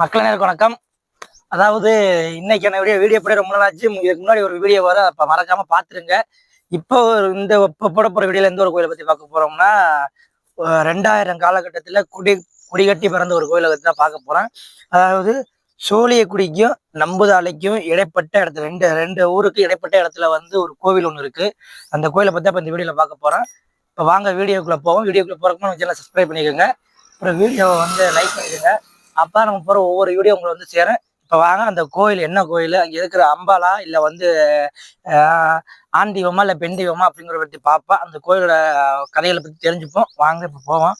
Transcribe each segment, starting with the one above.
மக்கள் நேருக்கு வணக்கம். அதாவது இன்னைக்கான வீடியோ வீடியோ போட ரொம்ப நாள் ஆச்சு. இதுக்கு முன்னாடி ஒரு வீடியோ வர அப்போ மறக்காம பார்த்துருங்க. இப்போ இந்த இப்போ போட போகிற வீடியோல எந்த ஒரு கோயிலை பற்றி பார்க்க போறோம்னா ரெண்டாயிரம் காலகட்டத்தில் குடி குடிகட்டி பிறந்த ஒரு கோயிலை பற்றி தான் பார்க்க போகிறேன் அதாவது சோழியக்குடிக்கும் நம்புதாலைக்கும் இடைப்பட்ட இடத்துல ரெண்டு ரெண்டு ஊருக்கு இடைப்பட்ட இடத்துல வந்து ஒரு கோவில் ஒன்று இருக்கு. அந்த கோயிலை பற்றி இப்போ இந்த வீடியோவில் பார்க்க போகிறேன் இப்போ வாங்க வீடியோக்குள்ளே போவோம். வீடியோக்குள்ளே போகிறதுக்கு நம்ம சேனல் சப்ஸ்கிரைப் பண்ணிக்கோங்க. அப்புறம் வீடியோவை வந்து லைக் பண்ணிக்கோங்க. அப்போ நம்ம போகிற ஒவ்வொரு வீடியோ உங்களை வந்து சேரும் இப்போ வாங்க அந்த கோயில் என்ன கோயில்? அங்கே இருக்கிற அம்பாலா இல்லை வந்து ஆஹ், ஆண் தெய்வமா இல்லை பெண் தெய்வமா அப்படிங்கிற பற்றி பார்ப்போம் அந்த கோயிலோட கதைகளை பற்றி தெரிஞ்சுப்போம். வாங்க இப்போ போவோம்.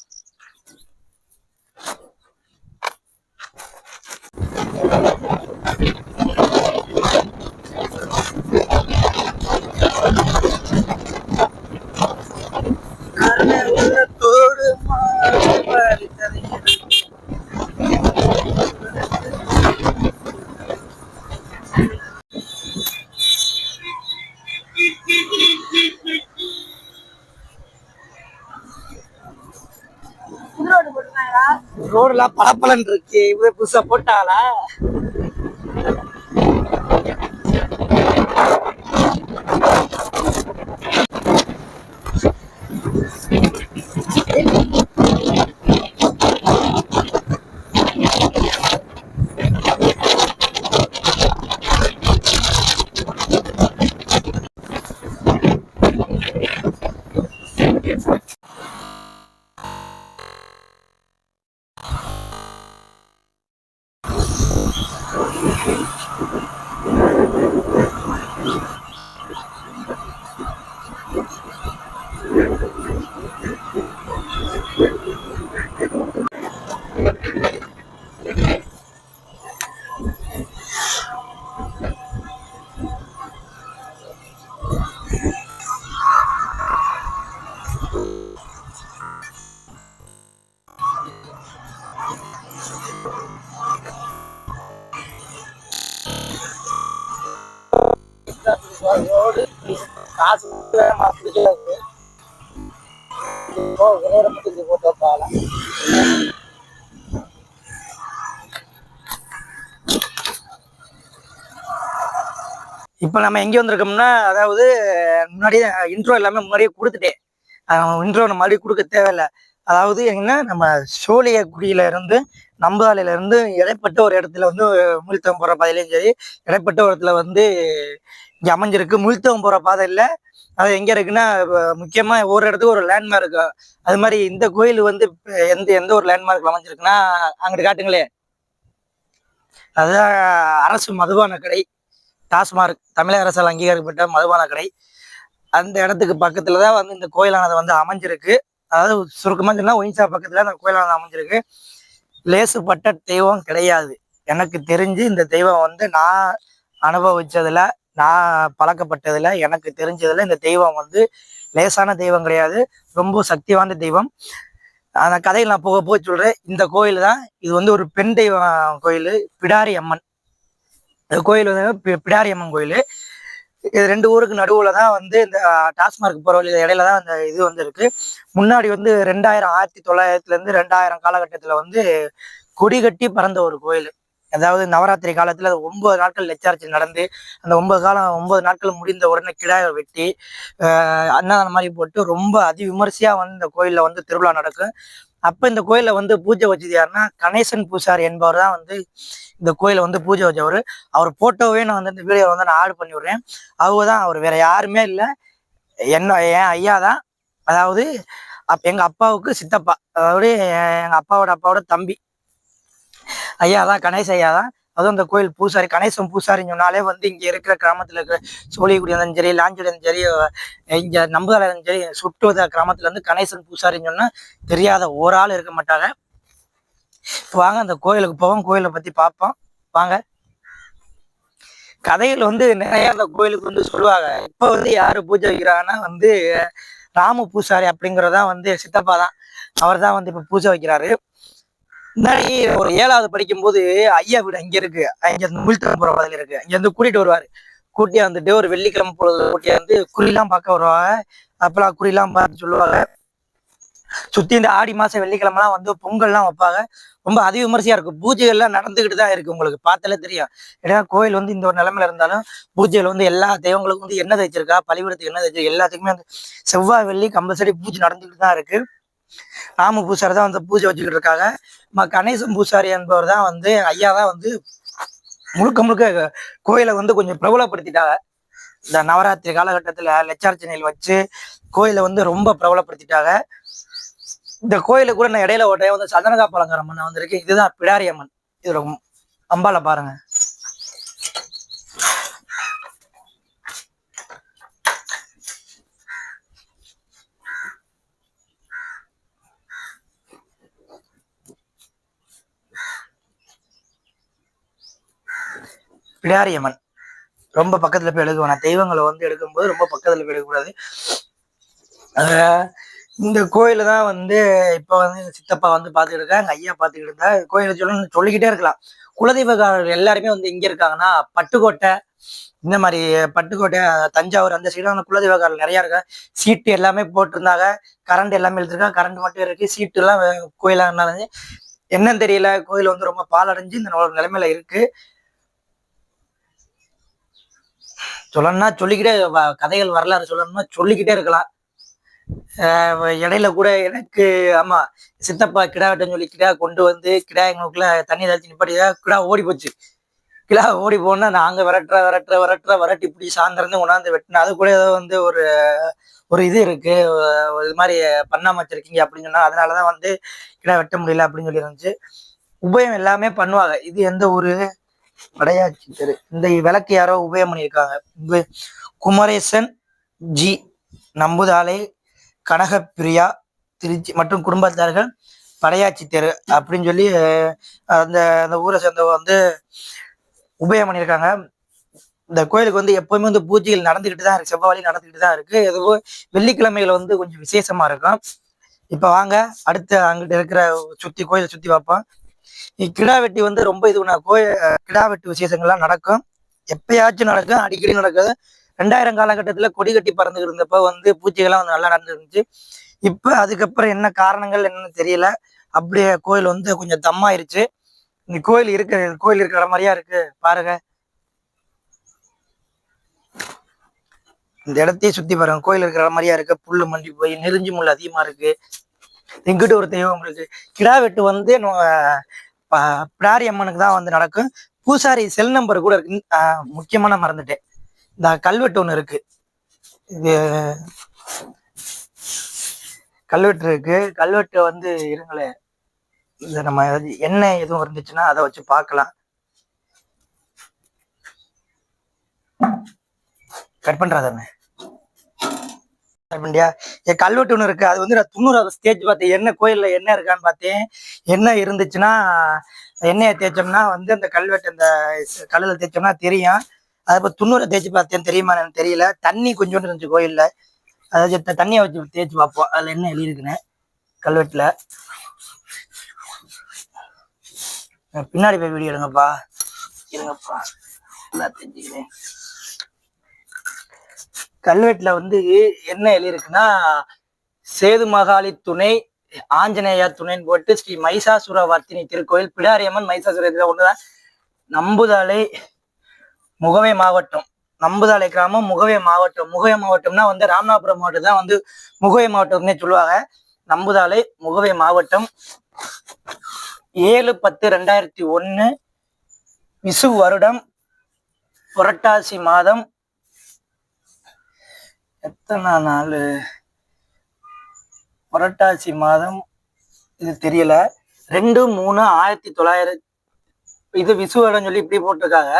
ரோடுலாம் பளபளன்னு இருக்கு. இவ்வளவு புதுசா போட்டாளா? காசு கொடுத்து வேற மாசம் இது போட்டு வைப்பாலாம் இப்போ நம்ம எங்கே வந்திருக்கோம்னா அதாவது முன்னாடியே இன்ட்ரோ எல்லாமே முன்னாடியே கொடுத்துட்டேன். இன்ட்ரோ நம்ம மறுபடியும் கொடுக்க தேவையில்லை. அதாவது என்ன? நம்ம சோழியக்குடியில இருந்து நம்புதாலையில இருந்து இடைப்பட்ட ஒரு இடத்துல வந்து முழுத்தம் போகிற பாதையிலையும் சரி இடைப்பட்ட ஒரு இடத்துல வந்து இங்கே அமைஞ்சிருக்கு. முழுத்தம் போகிற பாதை இல்லை. அது எங்கே இருக்குன்னா முக்கியமாக முக்கியமா ஒரு இடத்துக்கு ஒரு லேண்ட்மார்க் அது மாதிரி இந்த கோயில் வந்து எந்த எந்த ஒரு லேண்ட்மார்க்ல அமைஞ்சிருக்குன்னா அங்கிட்டு காட்டுங்களே. அதுதான் அரசு மதுபான கடை. டாஸ்மார்க் தமிழக அரசால் அங்கீகரிக்கப்பட்ட மதுபான கடை. அந்த இடத்துக்கு பக்கத்துல தான் வந்து இந்த கோயிலானது வந்து அமைஞ்சிருக்கு. அதாவது சுருக்கமாக சொன்னால் ஒயின்சா பக்கத்துல அந்த கோயிலானது அமைஞ்சிருக்கு. லேசுப்பட்ட தெய்வம் கிடையாது. எனக்கு தெரிஞ்சு இந்த தெய்வம் வந்து நான் அனுபவிச்சதுல நான் பழக்கப்பட்டதுல எனக்கு தெரிஞ்சதுல இந்த தெய்வம் வந்து லேசான தெய்வம் கிடையாது. ரொம்ப சக்தி வாய்ந்த தெய்வம். அந்த கதையில் நான் போக போக சொல்கிறேன் இந்த கோயில் தான் இது வந்து ஒரு பெண் தெய்வம் கோயில். பிடாரி அம்மன் இந்த கோயில் வந்து பி- பிடாரி அம்மன் கோயில். இது ரெண்டு ஊருக்கு நடுவுல தான் வந்து இந்த டாஸ்மார்க் போகிற வழி இடையில தான் அந்த இது வந்து இருக்கு முன்னாடி வந்து ரெண்டாயிரம் ஆயிரத்தி தொள்ளாயிரத்துல இருந்து ரெண்டாயிரம் காலகட்டத்துல வந்து கொடி கட்டி பறந்த ஒரு கோயில். அதாவது நவராத்திரி காலத்துல அது ஒன்பது நாட்கள் லட்சார்ச்சி நடந்து அந்த ஒன்பது காலம் ஒன்பது நாட்கள் முடிந்த உடனே கிடாயை வெட்டி ஆஹ் மாதிரி போட்டு ரொம்ப அதி விமர்சையா வந்து இந்த கோயில்ல வந்து திருவிழா நடக்கும். அப்போ இந்த கோயிலில் வந்து பூஜை வச்சது யாருன்னா கணேசன் பூசாரி என்பவர் தான் வந்து இந்த கோயிலை வந்து பூஜை வச்சவர். அவர் போட்டோவே நான் வந்து இந்த வீடியோ வந்து நான் ஆர்டர் பண்ணி விடுறேன். அவங்க தான் அவர் வேற யாருமே இல்லை. என்ன என் ஐயா தான். அதாவது அப் எங்கள் அப்பாவுக்கு சித்தப்பா. அதாவது எங்கள் அப்பாவோட அப்பாவோட தம்பி. ஐயா தான் கணேச ஐயா தான். அதுவும் அந்த கோயில் பூசாரி கணேசன் பூசாரின்னு சொன்னாலே வந்து இங்க இருக்கிற கிராமத்துல இருக்கிற சோழிக்குடி இருந்தாலும் சரி லாஞ்சடி இருந்தாலும் சரி இங்கே இங்க நம்புதலை சரி சுட்டுவத கிராமத்துல வந்து கணேசன் பூசாரின்னு சொன்னா தெரியாத ஒரு ஆள் இருக்க மாட்டாங்க. இப்போ வாங்க அந்த கோயிலுக்கு போவோம். கோயிலை பத்தி பார்ப்போம். வாங்க. கதையில் வந்து நிறைய அந்த கோயிலுக்கு வந்து சொல்லுவாங்க. இப்போ வந்து யாரு பூஜை வைக்கிறாங்கன்னா வந்து ராம பூசாரி அப்படிங்கிறதான் வந்து சித்தப்பா தான். அவர் தான் வந்து இப்போ பூஜை வைக்கிறாரு. முன்னாடி ஒரு ஏழாவது படிக்கும்போது ஐயா வீடு அங்க இருக்கு. அங்க இருந்து முள்தரப்புற பதில் இருக்கு. அங்க இருந்து கூட்டிட்டு வருவாரு. வந்துட்டு ஒரு வெள்ளிக்கிழமை பொழுது கூட்டியா வந்து குறிலாம் பார்க்க வருவாங்க. அப்பெல்லாம் குறிலாம் பார்த்து சொல்லுவாங்க. சுத்தி இந்த ஆடி மாசம் வெள்ளிக்கிழமெல்லாம் வந்து பொங்கல்லாம் வைப்பாங்க. ரொம்ப அதி விமர்சையா இருக்கும். பூஜைகள்லாம் நடந்துகிட்டு தான் இருக்கு உங்களுக்கு. பார்த்தாலே தெரியும். ஏன்னா கோயில் வந்து இந்த ஒரு நிலைமையில இருந்தாலும் பூஜைகள் வந்து எல்லா தெய்வங்களுக்கும் வந்து என்ன தைச்சிருக்கா பழிவிடத்துக்கு என்ன தைச்சிருக்கா எல்லாத்துக்குமே வந்து செவ்வாய் வெள்ளி கம்பல்சரி பூஜை நடந்துகிட்டு தான் இருக்கு. ராம பூசாரி தான் வந்து பூஜை வச்சுக்கிட்டு இருக்காங்க நம்ம கணேசன் பூசாரி என்பவர் தான் வந்து ஐயா தான் வந்து முழுக்க முழுக்க கோயிலை வந்து கொஞ்சம் பிரபலப்படுத்திட்டாங்க. இந்த நவராத்திரி காலகட்டத்துல லட்சார்ச்சனையில் வச்சு கோயிலை வந்து ரொம்ப பிரபலப்படுத்திட்டாங்க. இந்த கோயிலுக்கு கூட நான் இடையில ஒரு டைம் வந்து சந்தனகாப்பழங்கர் அம்மன் வந்திருக்கு இதுதான் பிடாரி அம்மன் இது ரொம்ப அம்பால பாருங்க. பிடாரி அம்மன் ரொம்ப பக்கத்துல போய் எழுதுவானா. தெய்வங்களை வந்து எடுக்கும்போது ரொம்ப பக்கத்துல போய் எடுக்கக்கூடாது. இந்த கோயில தான் வந்து இப்போ வந்து சித்தப்பா வந்து பார்த்துக்கிட்டு இருக்கா எங்க ஐயா பார்த்துக்கிட்டு இருந்தா கோயிலை சொல்ல சொல்லிக்கிட்டே இருக்கலாம். குலதெய்வக்காரர்கள் எல்லாருமே வந்து எங்க இருக்காங்கன்னா பட்டுக்கோட்டை இந்த மாதிரி பட்டுக்கோட்டை தஞ்சாவூர் அந்த சைடு வந்து குலதெய்வக்காரர்கள் நிறைய இருக்கா. சீட்டு எல்லாமே போட்டிருந்தாங்க. கரண்ட் எல்லாமே எழுதிருக்காங்க கரண்ட் மட்டும் இருக்கு. சீட்டு எல்லாம் கோயிலாக என்னன்னு தெரியல. கோயில் வந்து ரொம்ப பாலடைஞ்சு இந்த நிலைமையில இருக்கு. சொல்லணும்னா சொல்லிக்கிட்டே வ- கதைகள் வரலாறு சொல்லணும்னா சொல்லிக்கிட்டே இருக்கலாம். இடையில கூட எனக்கு ஆமா சித்தப்பா கிடா வெட்டன்னு சொல்லி கிடா கொண்டு வந்து கிடா எங்களுக்குள்ள தண்ணி தெளிச்சு நிப்பாட்டி கிடா ஓடி போச்சு. கிடா ஓடி போனா நாங்க விரட்டுற விரட்டுற விரட்டுற விரட்டி இப்படி சாயந்தரம் கொண்டாந்து வெட்டினா. அது கூட ஏதோ வந்து ஒரு ஒரு இது இருக்கு. இது மாதிரி பண்ணாம வச்சிருக்கீங்க அப்படின்னு சொன்னா அதனாலதான் வந்து கிடா வெட்ட முடியல அப்படின்னு சொல்லி இருந்துச்சு உபயம் எல்லாமே பண்ணுவாங்க. இது எந்த ஊரு? வடையாச்சி தெரு. இந்த விளக்கு யாரோ உபயம் பண்ணியிருக்காங்க. குமரேசன் ஜி. நம்புதாலை கனகப்பிரியா திருச்சி மற்றும் குடும்பத்தார்கள் படையாச்சி தெரு அப்படின்னு சொல்லி அந்த அந்த ஊரை சேர்ந்தவங்க வந்து உபயம் பண்ணியிருக்காங்க. இந்த கோயிலுக்கு வந்து எப்பவுமே வந்து பூஜைகள் நடந்துகிட்டு தான் இருக்கு. செவ்வாய் நடந்துக்கிட்டு தான் இருக்கு. எதுவோ வெள்ளிக்கிழமைகள் வந்து கொஞ்சம் விசேஷமா இருக்கும். இப்ப வாங்க அடுத்து அங்கிட்ட இருக்கிற சுத்தி கோயிலை சுத்தி பார்ப்போம். கிடா வெட்டி வந்து ரொம்ப இது பண்ண கிடா வெட்டி விசேஷங்கள்லாம் நடக்கும். எப்பயாச்சும் நடக்கும் அடிக்கடி நடக்குது. ரெண்டாயிரம் காலகட்டத்துல கொடி கட்டி பறந்து இருந்தப்ப வந்து பூஜைகள்லாம் வந்து நல்லா நடந்துருந்துச்சு. இப்ப அதுக்கப்புறம் என்ன காரணங்கள் என்னன்னு தெரியல. அப்படியே கோயில் வந்து கொஞ்சம் தம்மாயிருச்சு. இந்த கோயில் இருக்க கோயில் இருக்கிற மாதிரியா இருக்கு பாருங்க. இந்த இடத்தையே சுத்தி பாருங்க. கோயில் இருக்கிற மாதிரியா இருக்கு. புல்லு மண்டி போய் நெருஞ்சி முள் அதிகமா இருக்கு. எங்கிட்ட ஒரு தெய்வம் இருக்கு. கிடா வெட்டு வந்து நம்ம, பிடாரி அம்மனுக்கு தான் வந்து நடக்கும். பூசாரி செல் நம்பர் கூட இருக்கு. முக்கியமான மறந்துட்டேன். இந்த கல்வெட்டு ஒண்ணு இருக்கு. இது கல்வெட்டு இருக்கு. கல்வெட்டு வந்து இருங்களேன். இந்த நம்ம என்ன எண்ணெய் எதுவும் இருந்துச்சுன்னா அதை வச்சு பார்க்கலாம். கட் பண்றாதானே கட் பண்ணியா என் கல்வெட்டு ஒன்று இருக்கு. அது வந்து நான் தொண்ணூறாவது ஸ்டேஜ் பார்த்தேன். என்ன கோயில்ல என்ன இருக்கான்னு பார்த்தேன். என்ன இருந்துச்சுன்னா எண்ணெயை தேய்ச்சோம்னா வந்து அந்த கல்வெட்டு அந்த கல்லில் தேய்ச்சோம்னா தெரியும். அது இப்போ தொண்ணூறை தேய்ச்சி பார்த்தேன். தெரியுமா எனக்கு தெரியல. தண்ணி கொஞ்சோண்டு இருந்துச்சு கோயிலில். அதாவது தண்ணியை வச்சு தேய்ச்சி பார்ப்போம். அதில் என்ன எழுதியிருக்குன்னு? கல்வெட்டில். பின்னாடி போய் வீடியோ எடுங்கப்பா. இருங்கப்பா. எல்லாம் தெரிஞ்சுக்கிறேன். கல்வெட்டுல வந்து என்ன எழுதியிருக்குன்னா சேது மகாளி துணை ஆஞ்சநேயா துணைன்னு போட்டு ஸ்ரீ மைசாசுர வர்த்தினி திருக்கோயில் பிடாரியம்மன் மைசாசுர இதுல ஒண்ணுதான். நம்புதாலை முகவை மாவட்டம். நம்புதாலை கிராமம் முகவை மாவட்டம். முகவை மாவட்டம்னா வந்து ராமநாதபுரம் மாவட்டம் தான் வந்து முகவை மாவட்டம்னே சொல்லுவாங்க. நம்புதாலை முகவை மாவட்டம். ஏழு பத்து ரெண்டாயிரத்தி ஒன்று விசு வருடம் புரட்டாசி மாதம் எத்தனை நாள்? புரட்டாசி மாதம் இது தெரியல. ரெண்டு மூணு ஆயிரத்தி தொள்ளாயிரத்தி இது விசுவடம் சொல்லி இப்படி போட்டிருக்காங்க.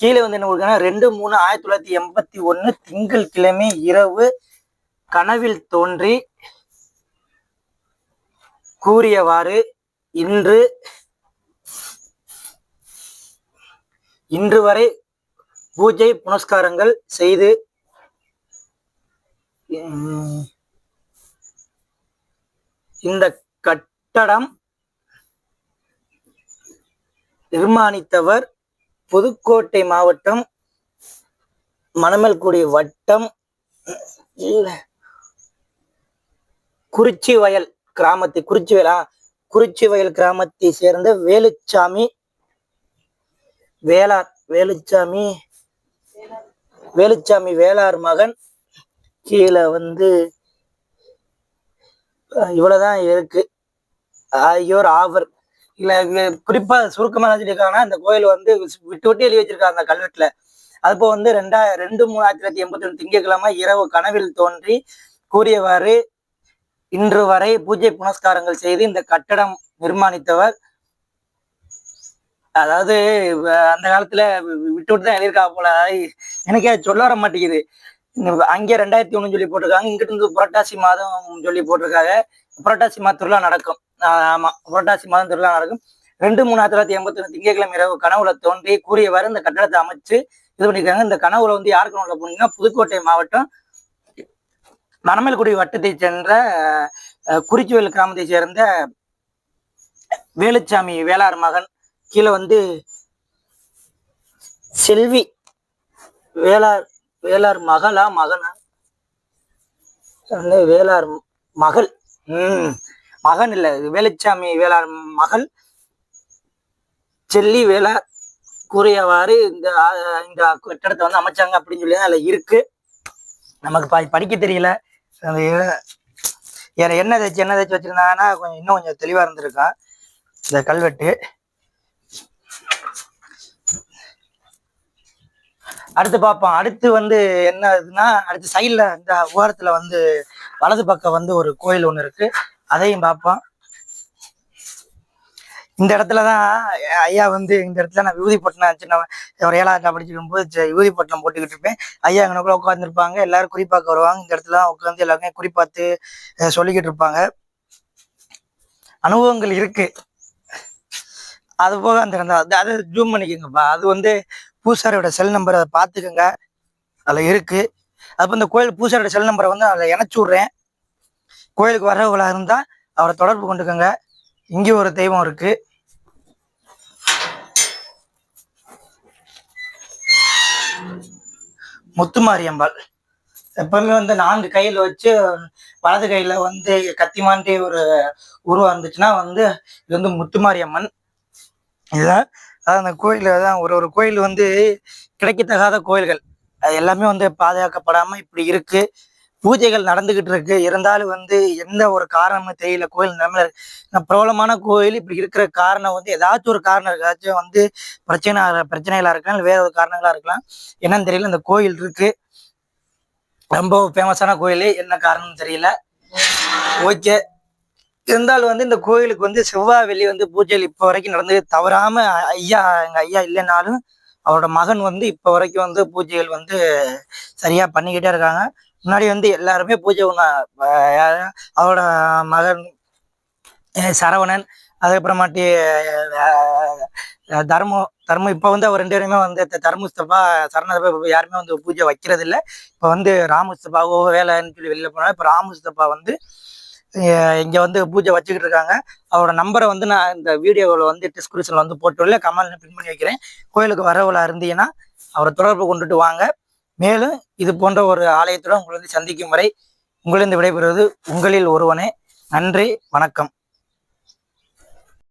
கீழே வந்து என்ன கொடுக்காங்க ரெண்டு மூணு ஆயிரத்தி தொள்ளாயிரத்தி எண்பத்தி ஒன்று திங்கள் கிழமை இரவு கனவில் தோன்றி கூறியவாறு இன்று இன்று வரை பூஜை புனஸ்காரங்கள் செய்து இந்த கட்டடம் நிர்மாணித்தவர் புதுக்கோட்டை மாவட்டம் மணமல்குடி வட்டம் குறிச்சி வயல் கிராமத்தை குறிச்சி வயலா குறிச்சி வயல் கிராமத்தை சேர்ந்த வேலுச்சாமி வேளார் வேலுச்சாமி வேலுச்சாமி வேளார் மகன் கீழே வந்து இவ்வளவுதான் இருக்கு. ஐயோர் ஆவர் இல்ல குறிப்பா சுருக்கமா சொல்லியிருக்காங்கன்னா இந்த கோயில் வந்து விட்டு விட்டு எழுதி வச்சிருக்காங்க அந்த கல்வெட்டுல. அதுப்போ வந்து ரெண்டா ரெண்டு மூணு ஆயிரத்தி தொள்ளாயிரத்தி எண்பத்தி ஒன்று திங்கட்கிழமை இரவு கனவில் தோன்றி கூறியவாறு இன்று வரை பூஜை புனஸ்காரங்கள் செய்து இந்த கட்டடம் நிர்மாணித்தவர். அதாவது அந்த காலத்துல விட்டு விட்டு தான் எழுதியிருக்கா போல. எனக்கே சொல்ல வர மாட்டேங்குது. அங்கே ரெண்டாயிரத்தி ஒன்று சொல்லி போட்டிருக்காங்க. இங்கிட்டு இருந்து புரட்டாசி மாதம் சொல்லி போட்டிருக்காங்க. புரட்டாசி மாத திருவிழா நடக்கும். ஆமா. புரட்டாசி மாதம் திருவிழா நடக்கும். ரெண்டு மூணு ஆயிரத்தி தொள்ளாயிரத்தி எண்பத்தி ஒன்று திங்கட்கிழமை இரவு கனவுல தோன்றி கூறியவாறு இந்த கட்டடத்தை அமைச்சு இது பண்ணிக்கிறாங்க இந்த கனவுல வந்து யாருக்கு கனவுல போனீங்கன்னா புதுக்கோட்டை மாவட்டம் மணமல்குடி வட்டத்தை சேர்ந்த குறிச்சுவேல் கிராமத்தை சேர்ந்த வேலுச்சாமி வேளார் மகன். கீழே வந்து செல்வி வேளார் வேளார் மகளா மகனா? வந்து வேளார் மகள். ம். மகன் இல்ல வேலுச்சாமி வேளார் மகள். செல்லி வேளார் கூறியவாறு இந்த இந்த கட்டடத்தை வந்து அமைச்சாங்க அப்படின்னு சொல்லி அதுல இருக்கு. நமக்கு ப படிக்க தெரியல. வேற என்ன தச்சு என்ன தச்சு வச்சிருந்தாங்கன்னா கொஞ்சம் இன்னும் கொஞ்சம் தெளிவா இருந்திருக்கான் இந்த கல்வெட்டு. அடுத்து பார்ப்போம். அடுத்து வந்து என்ன இதுன்னா அடுத்து சைடில் இந்த ஓரத்தில் வந்து வலது பக்கம் வந்து ஒரு கோயில் ஒன்று இருக்கு. அதையும் பார்ப்போம். இந்த இடத்துல தான் ஐயா வந்து இந்த இடத்துல நான் விபூதி பட்டினம் சின்ன ஒரு ஏழாவது படிச்சுக்கும் போது சி- விபூதி பட்டினம் போட்டுக்கிட்டு இருப்பேன். ஐயா அங்கனக்குள்ள உட்காந்துருப்பாங்க எல்லாரும் குறிப்பாக்க வருவாங்க. இந்த இடத்துல தான் உட்காந்து எல்லாருமே குறிப்பாத்து சொல்லிக்கிட்டு இருப்பாங்க. அனுபவங்கள் இருக்கு. அது போக அந்த இடம் அது- அதை ஜூம் பண்ணிக்கோங்கப்பா. அது வந்து பூசாரியோட செல் நம்பர் அதை பார்த்துக்கோங்க. அதில் இருக்கு. அப்போ இந்த கோயில் பூசாரியோட செல் நம்பரை வந்து அதில் இணைச்சு விட்றேன். கோயிலுக்கு வரவங்களா இருந்தால் அவரை தொடர்பு கொண்டுக்கோங்க. இங்கே ஒரு தெய்வம் இருக்கு. முத்துமாரியம்பாள் எப்பவுமே வந்து நான்கு கையில் வச்சு வலது கையில வந்து கத்தி மாண்டி ஒரு உருவம் இருந்துச்சுன்னா வந்து இது வந்து முத்துமாரியம்மன் இதுதான் அதான் அந்த கோயில் தான் ஒரு ஒரு கோயில் வந்து கிடைக்கத்தகாத கோயில்கள். அது எல்லாமே வந்து பாதுகாக்கப்படாமல் இப்படி இருக்குது பூஜைகள் நடந்துக்கிட்டு இருக்கு. இருந்தாலும் வந்து எந்த ஒரு காரணமும் தெரியல. கோயில் நிலைமையில இருக்கு பிரபலமான கோயில் இப்படி இருக்கிற காரணம் வந்து ஏதாச்சும் ஒரு காரணம் இருக்கு ஏதாச்சும் வந்து பிரச்சனை பிரச்சனைகளா இருக்கலாம் இல்லை வேற ஒரு காரணங்களா இருக்கலாம். என்னன்னு தெரியல. இந்த கோயில் இருக்கு. ரொம்ப ஃபேமஸான கோயில் என்ன காரணம்னு தெரியல. ஓகே. இருந்தாலும் வந்து இந்த கோயிலுக்கு வந்து செவ்வாய் வெள்ளி வந்து பூஜைகள் இப்போ வரைக்கும் நடந்து தவறாம ஐயா எங்க ஐயா இல்லைனாலும் அவரோட மகன் வந்து இப்போ வரைக்கும் வந்து பூஜைகள் வந்து சரியா பண்ணிக்கிட்டே இருக்காங்க. முன்னாடி வந்து எல்லாருமே பூஜை ஒண்ணா அவரோட மகன் சரவணன் அதுக்கப்புறமாட்டி தர்மம் தர்மம் இப்போ வந்து அவர் ரெண்டு பேருமே வந்து தர்மஸ்தபா தர்முஸ்தபா சரணதபா இப்போ யாருமே வந்து பூஜை வைக்கிறது இல்லை இப்போ வந்து ராமுஸ்தபாவோ வேலைன்னு சொல்லி வெளியில் போனாலும் இப்போ ராமுஸ்தபா வந்து இங்கே வந்து பூஜை வச்சுக்கிட்டு இருக்காங்க. அவரோட நம்பரை வந்து நான் இந்த வீடியோவில் வந்து டிஸ்கிரிப்ஷனில் வந்து போட்டுள்ள கமெண்ட்ல பின் பண்ணி வைக்கிறேன். கோயிலுக்கு வரவுல இருந்தீங்கன்னா அவரை தொடர்பு கொண்டுட்டு வாங்க. மேலும் இது போன்ற ஒரு ஆலயத்துடன் உங்களை வந்து சந்திக்கும் வரை உங்களிருந்து விடைபெறுவது உங்களில் ஒருவனே. நன்றி வணக்கம்.